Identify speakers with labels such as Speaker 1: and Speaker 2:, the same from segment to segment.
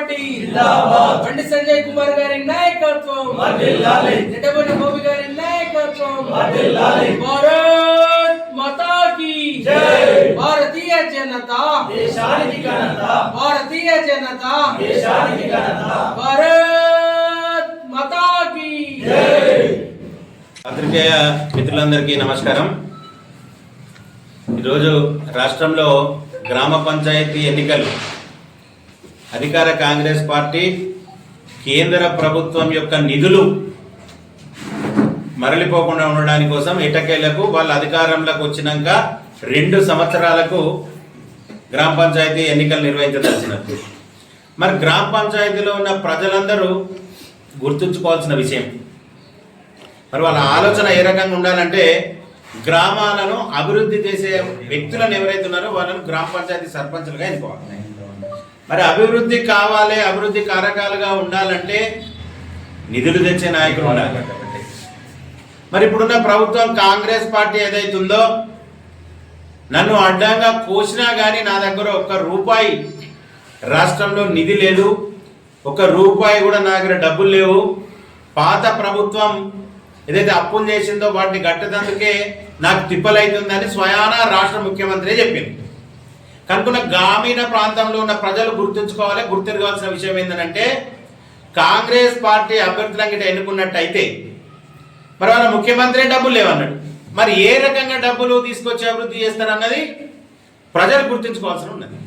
Speaker 1: జిందాబాద్.
Speaker 2: బండి సంజయ్ కుమార్ గారి నాయకత్వం. నిడబడి గోపి గారి నాయకత్వం. భారత్ మాతా కీ
Speaker 1: జై.
Speaker 2: భారతీయ జనతా.
Speaker 1: దేశానికి ఘనత.
Speaker 2: భారతీయ జనతా.
Speaker 1: దేశానికి ఘనత.
Speaker 2: భారత్ మాతా కీ
Speaker 1: జై.
Speaker 3: పాత్రికేయ మిత్రులందరికీ నమస్కారం. ఈరోజు రాష్ట్రంలో గ్రామ పంచాయతీ ఎన్నికలు. అధికార కాంగ్రెస్ పార్టీ కేంద్ర ప్రభుత్వం యొక్క నిధులు మరలిపోకుండా ఉండడానికి కోసం ఎటకేళ్ళకు వాళ్ళ అధికారంలోకి వచ్చినాక రెండు సంవత్సరాలకు గ్రామ పంచాయతీ ఎన్నికలు నిర్వహించదలిచినట్టు. మరి గ్రామ పంచాయతీలో ఉన్న ప్రజలందరూ గుర్తుంచుకోవాల్సిన విషయం. మరి వాళ్ళ ఆలోచన ఏ రకంగా ఉండాలంటే గ్రామాలను అభివృద్ధి చేసే వ్యక్తులను ఎవరైతే ఉన్నారో వాళ్ళను గ్రామ పంచాయతీ సర్పంచులుగా ఎన్నుకోవాలి. మరి అభివృద్ధి కావాలి అభివృద్ధి కారకాలుగా ఉండాలంటే నిధులు తెచ్చే నాయకులు ఉండాలి. మరి ఇప్పుడున్న ప్రభుత్వం కాంగ్రెస్ పార్టీ ఏదైతుందో నన్ను అడ్డంగా కోసినా కానీ నా దగ్గర ఒక్క రూపాయి రాష్ట్రంలో నిధి లేదు. ఒక రూపాయి కూడా నా దగ్గర డబ్బులు లేవు. పాత ప్రభుత్వం ఏదైతే అప్పులు చేసిందో వాటిని గట్టదందుకే నాకు తిప్పలైతుందని స్వయానా రాష్ట్ర ముఖ్యమంత్రి చెప్పింది. కనుక గ్రామీణ ప్రాంతంలో ఉన్న ప్రజలు గుర్తుంచుకోవాలి గుర్తిరగాల్సిన విషయం ఏంటంటే కాంగ్రెస్ పార్టీ అభ్యర్థుల గిట్ట ఎన్నుకున్నట్టయితే మరి వాళ్ళ ముఖ్యమంత్రి డబ్బులు లేవన్నాడు. మరి ఏ రకంగా డబ్బులు తీసుకొచ్చి అభివృద్ధి చేస్తారన్నది ప్రజలు గుర్తుంచుకోవాల్సిన ఉన్నది.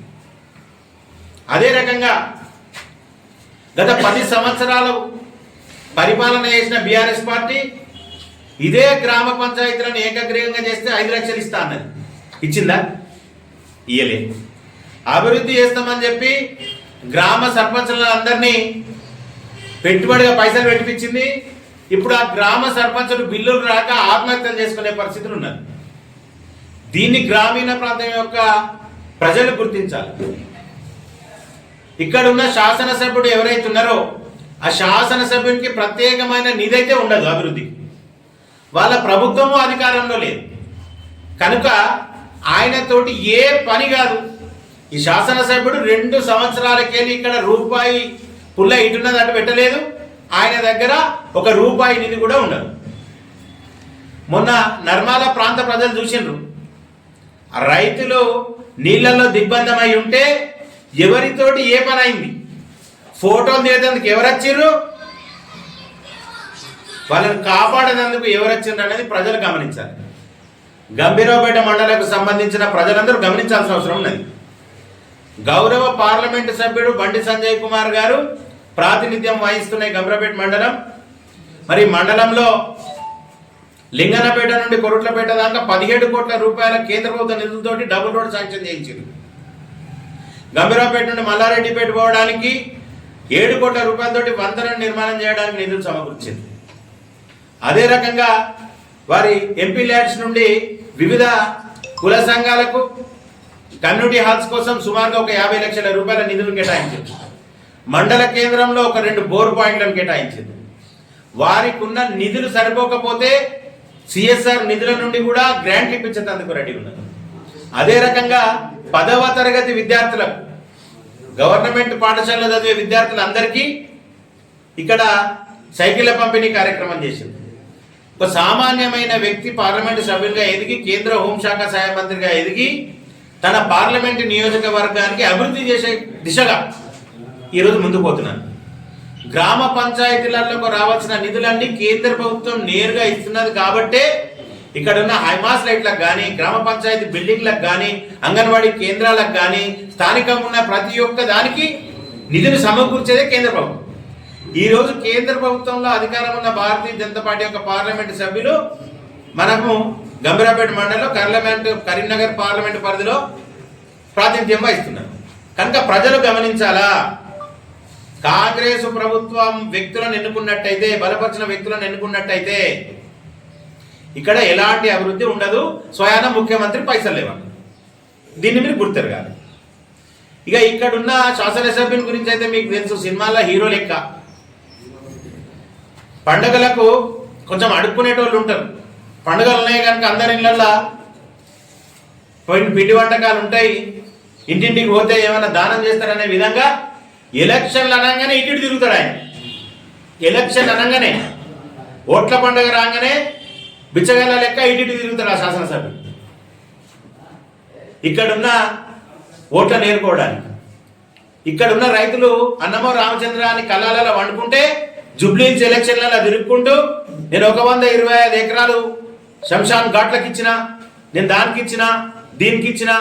Speaker 3: అదే రకంగా గత పది సంవత్సరాలు పరిపాలన చేసిన బీఆర్ఎస్ పార్టీ ఇదే గ్రామ పంచాయతీలను ఏకగ్రీవంగా చేస్తే ఐదు లక్షలు ఇస్తా అన్నది. ఇచ్చిందా? ఇయ్యలే. అభివృద్ధి చేస్తామని చెప్పి గ్రామ సర్పంచులను అందరినీ పెట్టుబడిగా పైసలు పెట్టిపించింది. ఇప్పుడు ఆ గ్రామ సర్పంచులు బిల్లులు రాక ఆత్మహత్యలు చేసుకునే పరిస్థితులు ఉన్నారు దీన్ని గ్రామీణ ప్రాంతం యొక్క ప్రజలు గుర్తించాలి. ఇక్కడ ఉన్న శాసనసభ్యుడు ఎవరైతే ఉన్నారో ఆ శాసనసభ్యునికి ప్రత్యేకమైన నిధి అయితే ఉండదు అభివృద్ధి వాళ్ళ ప్రభుత్వము అధికారంలో లేదు. కనుక ఆయనతోటి ఏ పని కాదు. ఈ శాసనసభ్యుడు రెండు సంవత్సరాలకెళ్ళి ఇక్కడ రూపాయి పుల్ల ఇటున్నది అటు పెట్టలేదు. ఆయన దగ్గర ఒక రూపాయి నిధి కూడా ఉండదు. మొన్న నర్మాల ప్రాంత ప్రజలు చూసిండ్రు. రైతులు నీళ్ళల్లో దిగ్బంధమై ఉంటే ఎవరితోటి ఏ పని అయింది? ఫోటోలు తీయడానికి ఎవరొచ్చిర్రు? వాళ్ళని కాపాడేందుకు ఎవరొచ్చిండ్రు అనేది ప్రజలు గమనించాలి. గంభీరావుపేట మండలకు సంబంధించిన ప్రజలందరూ గమనించాల్సిన అవసరం ఉన్నది. గౌరవ పార్లమెంటు సభ్యుడు బండి సంజయ్ కుమార్ గారు ప్రాతినిధ్యం వహిస్తున్న గంభీరపేట మండలం. మరి మండలంలో లింగనపేట నుండి కొరుట్లపేట దాకా పదిహేడు కోట్ల రూపాయల కేంద్ర ప్రభుత్వ నిధులతోటి డబుల్ రోడ్ శాంక్షన్ చేయించారు. గంభీరాపేట నుండి మల్లారెడ్డిపేట పోవడానికి ఏడు కోట్ల రూపాయలతోటి వంతెన నిర్మాణం చేయడానికి నిధులు సమకూర్చింది అదే రకంగా వారి ఎంపీ ల్యాడ్స్ నుండి వివిధ కుల సంఘాలకు కమ్యూనిటీ హాల్స్ కోసం సుమారుగా ఒక యాభై లక్షల రూపాయల నిధులు కేటాయించింది. మండల కేంద్రంలో ఒక రెండు బోర్ పాయింట్లను కేటాయించింది. వారికి ఉన్న నిధులు సరిపోకపోతే సిఎస్ఆర్ నిధుల నుండి కూడా గ్రాంట్ ఇప్పించేందుకు రెడీ ఉన్నారు అదే రకంగా పదవ తరగతి విద్యార్థులకు గవర్నమెంట్ పాఠశాలలో చదివే విద్యార్థులందరికీ ఇక్కడ సైకిళ్ళ పంపిణీ కార్యక్రమం చేసింది. ఒక సామాన్యమైన వ్యక్తి పార్లమెంటు సభ్యులుగా ఎదిగి కేంద్ర హోంశాఖ సహాయ మంత్రిగా ఎదిగి తన పార్లమెంటు నియోజకవర్గానికి అభివృద్ధి చేసే దిశగా ఈరోజు ముందుకు పోతున్నాను గ్రామ పంచాయతీలకు రావాల్సిన నిధులన్నీ కేంద్ర ప్రభుత్వం నేరుగా ఇస్తున్నది కాబట్టే ఇక్కడ ఉన్న హైమాస్ లైట్లకు కానీ గ్రామ పంచాయతీ బిల్డింగ్లకు కానీ అంగన్వాడీ కేంద్రాలకు కానీ స్థానికంగా ఉన్న ప్రతి ఒక్క దానికి నిధులు సమకూర్చేదే కేంద్ర ప్రభుత్వం. ఈ రోజు కేంద్ర ప్రభుత్వంలో అధికారం ఉన్న భారతీయ జనతా పార్టీ యొక్క పార్లమెంట్ సభ్యులు మనము గంభీరాపేట మండలం కర్లమెంట్ కరీంనగర్ పార్లమెంట్ పరిధిలో ప్రాతినిధ్యం వహిస్తున్నారు. కనుక ప్రజలు గమనించాలా? కాంగ్రెస్ ప్రభుత్వం వ్యక్తులను ఎన్నుకున్నట్టయితే బలపరిచిన వ్యక్తులను ఎన్నుకున్నట్టయితే ఇక్కడ ఎలాంటి అభివృద్ధి ఉండదు. స్వయాన ముఖ్యమంత్రి పైసలు లేవన్నారు దీన్ని మీరు గుర్తెరగాలి. ఇక ఇక్కడున్న శాసనసభ్యుని గురించి అయితే మీకు తెలుసు సినిమాల్లో హీరో లెక్క. పండుగలకు కొంచెం అడుక్కునేటోళ్ళు ఉంటారు. పండుగలు ఉన్నాయి కనుక అందరి ఇళ్ళల్లో పోయిన పిండి వంటకాలు ఉంటాయి. ఇంటింటికి పోతే ఏమైనా దానం చేస్తారనే విధంగా ఎలక్షన్లు అనగానే ఇటు తిరుగుతాడు ఆయన. ఎలక్షన్ అనగానే ఓట్ల పండుగ రాగానే బిచ్చగల లెక్క ఇటు తిరుగుతాడు ఆ శాసనసభ్యుడు. ఇక్కడున్న ఓట్ల నేర్కోవడానికి ఇక్కడున్న రైతులు అన్నమో రామచంద్ర అని వండుకుంటే జుబ్లీన్స్ ఎలక్షన్లలో తిరుక్కుంటూ నేను ఒక వంద ఇరవై ఐదు ఎకరాలు శంషాన్ ఘాట్లకు ఇచ్చిన నేను దానికి ఇచ్చిన దీనికి ఇచ్చిన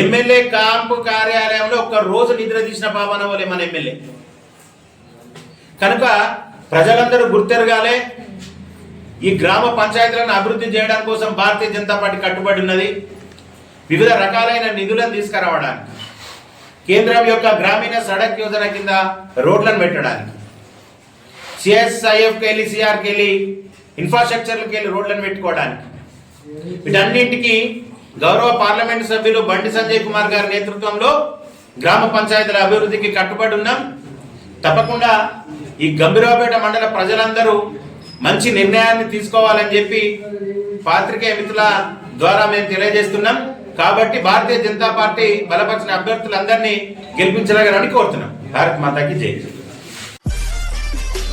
Speaker 3: ఎమ్మెల్యే క్యాంపు కార్యాలయంలో ఒక్క రోజు నిద్ర తీసిన పాపన వాళ్ళే మన ఎమ్మెల్యే. కనుక ప్రజలందరూ గుర్తెరగాలే ఈ గ్రామ పంచాయతీలను అభివృద్ధి చేయడం కోసం భారతీయ జనతా పార్టీ కట్టుబడి ఉన్నది. వివిధ రకాలైన నిధులను తీసుకురావడానికి కేంద్రం యొక్క గ్రామీణ సడక్ యోజన కింద రోడ్లను పెట్టడానికి. సిఎస్ఐఎఫ్కి వెళ్ళి సిఆర్కి వెళ్ళి ఇన్ఫ్రాస్ట్రక్చర్కి వెళ్ళి రోడ్లను పెట్టుకోవడానికి. వీటన్నింటికి గౌరవ పార్లమెంట్ సభ్యులు బండి సంజయ్ కుమార్ గారి నేతృత్వంలో గ్రామ పంచాయతీల అభివృద్ధికి కట్టుబడి ఉన్నాం. తప్పకుండా ఈ గంభీరావుపేట మండల ప్రజలందరూ మంచి నిర్ణయాన్ని తీసుకోవాలని చెప్పి పాత్రికేయ మిత్రుల ద్వారా మేము తెలియజేస్తున్నాం. కాబట్టి భారతీయ జనతా పార్టీ బలపరిచిన అభ్యర్థులందరినీ గెలిపించగలరని కోరుతున్నాం. భారత్ మాతాకి జై.